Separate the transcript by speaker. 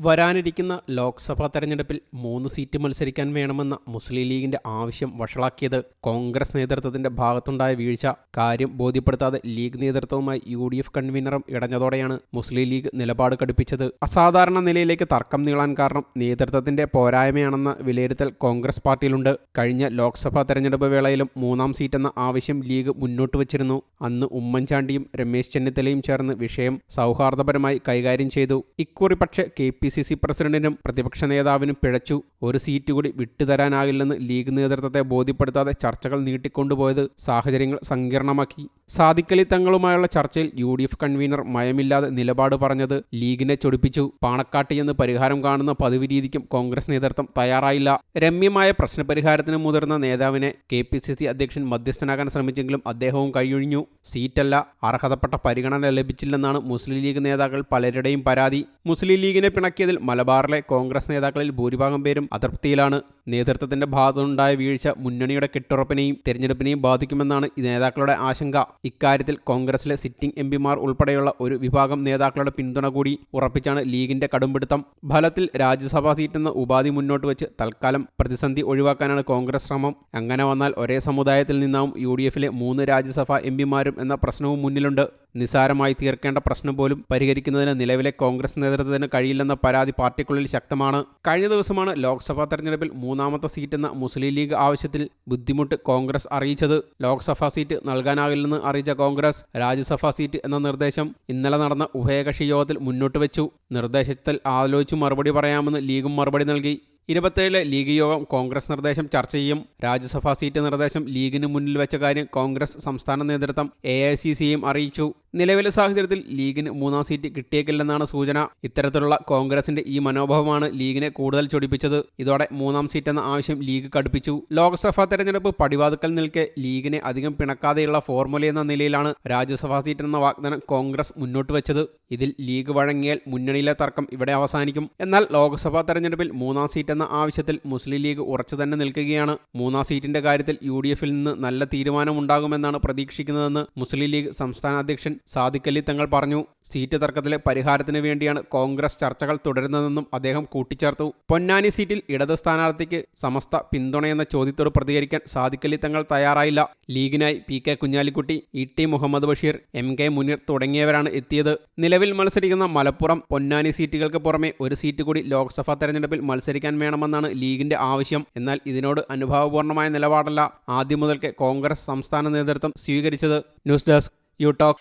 Speaker 1: വരാനിരിക്കുന്ന ലോക്സഭാ തെരഞ്ഞെടുപ്പിൽ മൂന്ന് സീറ്റ് മത്സരിക്കാൻ വേണമെന്ന മുസ്ലിം ലീഗിന്റെ ആവശ്യം വഷളാക്കിയത് കോൺഗ്രസ് നേതൃത്വത്തിന്റെ ഭാഗത്തുണ്ടായ വീഴ്ച. കാര്യം ബോധ്യപ്പെടുത്താതെ ലീഗ് നേതൃത്വവുമായി യു ഡി എഫ് കൺവീനറും ഇടഞ്ഞതോടെയാണ് മുസ്ലിം ലീഗ് നിലപാട് കടുപ്പിച്ചത്. അസാധാരണ നിലയിലേക്ക് തർക്കം നീളാൻ കാരണം നേതൃത്വത്തിന്റെ പോരായ്മയാണെന്ന വിലയിരുത്തൽ കോൺഗ്രസ് പാർട്ടിയിലുണ്ട്. കഴിഞ്ഞ ലോക്സഭാ തെരഞ്ഞെടുപ്പ് വേളയിലും മൂന്നാം സീറ്റെന്ന ആവശ്യം ലീഗ് മുന്നോട്ട് വച്ചിരുന്നു. അന്ന് ഉമ്മൻചാണ്ടിയും രമേശ് ചെന്നിത്തലയും ചേർന്ന് വിഷയം സൗഹാർദ്ദപരമായി കൈകാര്യം ചെയ്തു. ഇക്കുറി പക്ഷേ കെ പി സി സി പ്രസിഡന്റിനും പ്രതിപക്ഷ നേതാവിനും പിഴച്ചു. ഒരു സീറ്റ് കൂടി വിട്ടുതരാനാകില്ലെന്ന് ലീഗ് നേതൃത്വത്തെ ബോധ്യപ്പെടുത്താതെ ചർച്ചകൾ നീട്ടിക്കൊണ്ടുപോയത് സാഹചര്യങ്ങൾ സങ്കീർണമാക്കി. സാദിക്കലി തങ്ങളുമായുള്ള ചർച്ചയിൽ യു ഡി എഫ് കൺവീനർ മയമില്ലാതെ നിലപാട് പറഞ്ഞത് ലീഗിനെ ചൊടിപ്പിച്ചു. പാണക്കാട്ടി എന്ന് പരിഹാരം കാണുന്ന പതിവ് രീതിക്കും കോൺഗ്രസ് നേതൃത്വം തയ്യാറായില്ല. രമ്യമായ പ്രശ്നപരിഹാരത്തിന് മുതിർന്ന നേതാവിനെ കെ പി സി സി അധ്യക്ഷൻ മധ്യസ്ഥനാകാൻ ശ്രമിച്ചെങ്കിലും അദ്ദേഹവും കഴിയൊഴിഞ്ഞു സീറ്റല്ല അർഹതപ്പെട്ട പരിഗണന ലഭിച്ചില്ലെന്നാണ് മുസ്ലിം ലീഗ് നേതാക്കൾ പലരുടെയും പരാതി. മുസ്ലിം ലീഗിനെ പിണക്കിയതിൽ മലബാറിലെ കോൺഗ്രസ് നേതാക്കളിൽ ഭൂരിഭാഗം പേരും അതൃപ്തിയിലാണ്. നേതൃത്വത്തിന്റെ ഭാഗത്തുനിന്നുണ്ടായ വീഴ്ച മുന്നണിയുടെ കെട്ടുറപ്പിനെയും തെരഞ്ഞെടുപ്പിനെയും ബാധിക്കുമെന്നാണ് നേതാക്കളുടെ ആശങ്ക. ഇക്കാര്യത്തിൽ കോൺഗ്രസിലെ സിറ്റിംഗ് എം പിമാർ ഉൾപ്പെടെയുള്ള ഒരു വിഭാഗം നേതാക്കളുടെ പിന്തുണ കൂടി ഉറപ്പിച്ചാണ് ലീഗിന്റെ കടുംപിടുത്തം. ഫലത്തിൽ രാജ്യസഭാ സീറ്റെന്ന ഉപാധി മുന്നോട്ട് വെച്ച് തൽക്കാലം പ്രതിസന്ധി ഒഴിവാക്കാനാണ് കോൺഗ്രസ് ശ്രമം. അങ്ങനെ വന്നാൽ ഒരേ സമുദായത്തിൽ നിന്നാവും യു മൂന്ന് രാജ്യസഭാ എം പിമാരും എന്ന പ്രശ്നവും മുന്നിലുണ്ട്. നിസാരമായി തീർക്കേണ്ട പ്രശ്നം പോലും പരിഹരിക്കുന്നതിന് നിലവിലെ കോൺഗ്രസ് നേതൃത്വത്തിന് കഴിയില്ലെന്ന പരാതി പാർട്ടിക്കുള്ളിൽ ശക്തമാണ്. കഴിഞ്ഞ ദിവസമാണ് ലോക്സഭാ തെരഞ്ഞെടുപ്പിൽ മൂന്നാമത്തെ സീറ്റ് എന്ന മുസ്ലിം ലീഗ് ആവശ്യത്തിൽ ബുദ്ധിമുട്ട് കോൺഗ്രസ് അറിയിച്ചത്. ലോക്സഭാ സീറ്റ് നൽകാനാകില്ലെന്ന് അറിയിച്ച കോൺഗ്രസ് രാജ്യസഭാ സീറ്റ് എന്ന നിർദ്ദേശം ഇന്നലെ നടന്ന ഉഭയകക്ഷി യോഗത്തിൽ മുന്നോട്ട് വെച്ചു. നിർദ്ദേശത്തിൽ ആലോചിച്ചു മറുപടി പറയാമെന്ന് ലീഗും മറുപടി നൽകി. ഇരുപത്തേഴിലെ ലീഗ് യോഗം കോൺഗ്രസ് നിർദ്ദേശം ചർച്ച ചെയ്യും. രാജ്യസഭാ സീറ്റ് നിർദ്ദേശം ലീഗിന് മുന്നിൽ വെച്ച കാര്യം കോൺഗ്രസ് സംസ്ഥാന നേതൃത്വം എ ഐ സി സിയും അറിയിച്ചു. നിലവിലെ സാഹചര്യത്തിൽ ലീഗിന് മൂന്നാം സീറ്റ് കിട്ടിയേക്കില്ലെന്നാണ് സൂചന. ഇത്തരത്തിലുള്ള കോൺഗ്രസിന്റെ ഈ മനോഭാവമാണ് ലീഗിനെ കൂടുതൽ ചൊടിപ്പിച്ചത്. ഇതോടെ മൂന്നാം സീറ്റ് എന്ന ആവശ്യം ലീഗ് കടുപ്പിച്ചു. ലോക്സഭാ തെരഞ്ഞെടുപ്പ് പടിവാതുക്കൽ നിൽക്കെ ലീഗിനെ അധികം പിണക്കാതെയുള്ള ഫോർമുല എന്ന നിലയിലാണ് രാജ്യസഭാ സീറ്റ് എന്ന വാഗ്ദാനം കോൺഗ്രസ് മുന്നോട്ട് വെച്ചത്. ഇതിൽ ലീഗ് വഴങ്ങിയാൽ മുന്നണിയിലെ തർക്കം ഇവിടെ അവസാനിക്കും. എന്നാൽ ലോക്സഭാ തെരഞ്ഞെടുപ്പിൽ മൂന്നാം സീറ്റ് എന്ന ആവശ്യത്തിൽ മുസ്ലിം ലീഗ് ഉറച്ചു തന്നെ നിൽക്കുകയാണ്. മൂന്നാം സീറ്റിന്റെ കാര്യത്തിൽ യു ഡി എഫിൽ നിന്ന് നല്ല തീരുമാനമുണ്ടാകുമെന്നാണ് പ്രതീക്ഷിക്കുന്നതെന്ന് മുസ്ലിം ലീഗ് സംസ്ഥാന അധ്യക്ഷൻ സാദിഖലി തങ്ങൾ പറഞ്ഞു. സീറ്റ് തർക്കത്തിലെ പരിഹാരത്തിന് വേണ്ടിയാണ് കോൺഗ്രസ് ചർച്ചകൾ തുടരുന്നതെന്നും അദ്ദേഹം കൂട്ടിച്ചേർത്തു. പൊന്നാനി സീറ്റിൽ ഇടത് സ്ഥാനാർത്ഥിക്ക് സമസ്ത പിന്തുണയെന്ന ചോദ്യത്തോട് പ്രതികരിക്കാൻ സാദിഖലി തങ്ങൾ തയ്യാറായില്ല. ലീഗിനായി P K Kunhalikutty E T Muhammad Basheer M K Muneer തുടങ്ങിയവരാണ് എത്തിയത്. നിലവിൽ മത്സരിക്കുന്ന മലപ്പുറം പൊന്നാനി സീറ്റുകൾക്ക് പുറമെ ഒരു സീറ്റ് കൂടി ലോക്സഭാ തെരഞ്ഞെടുപ്പിൽ മത്സരിക്കാൻ വേണമെന്നാണ് ലീഗിന്റെ ആവശ്യം. എന്നാൽ ഇതിനോട് അനുഭാവപൂർണമായ നിലപാടല്ല ആദ്യം മുതൽക്ക് കോൺഗ്രസ് സംസ്ഥാന നേതൃത്വം സ്വീകരിച്ചത്. News desk you talk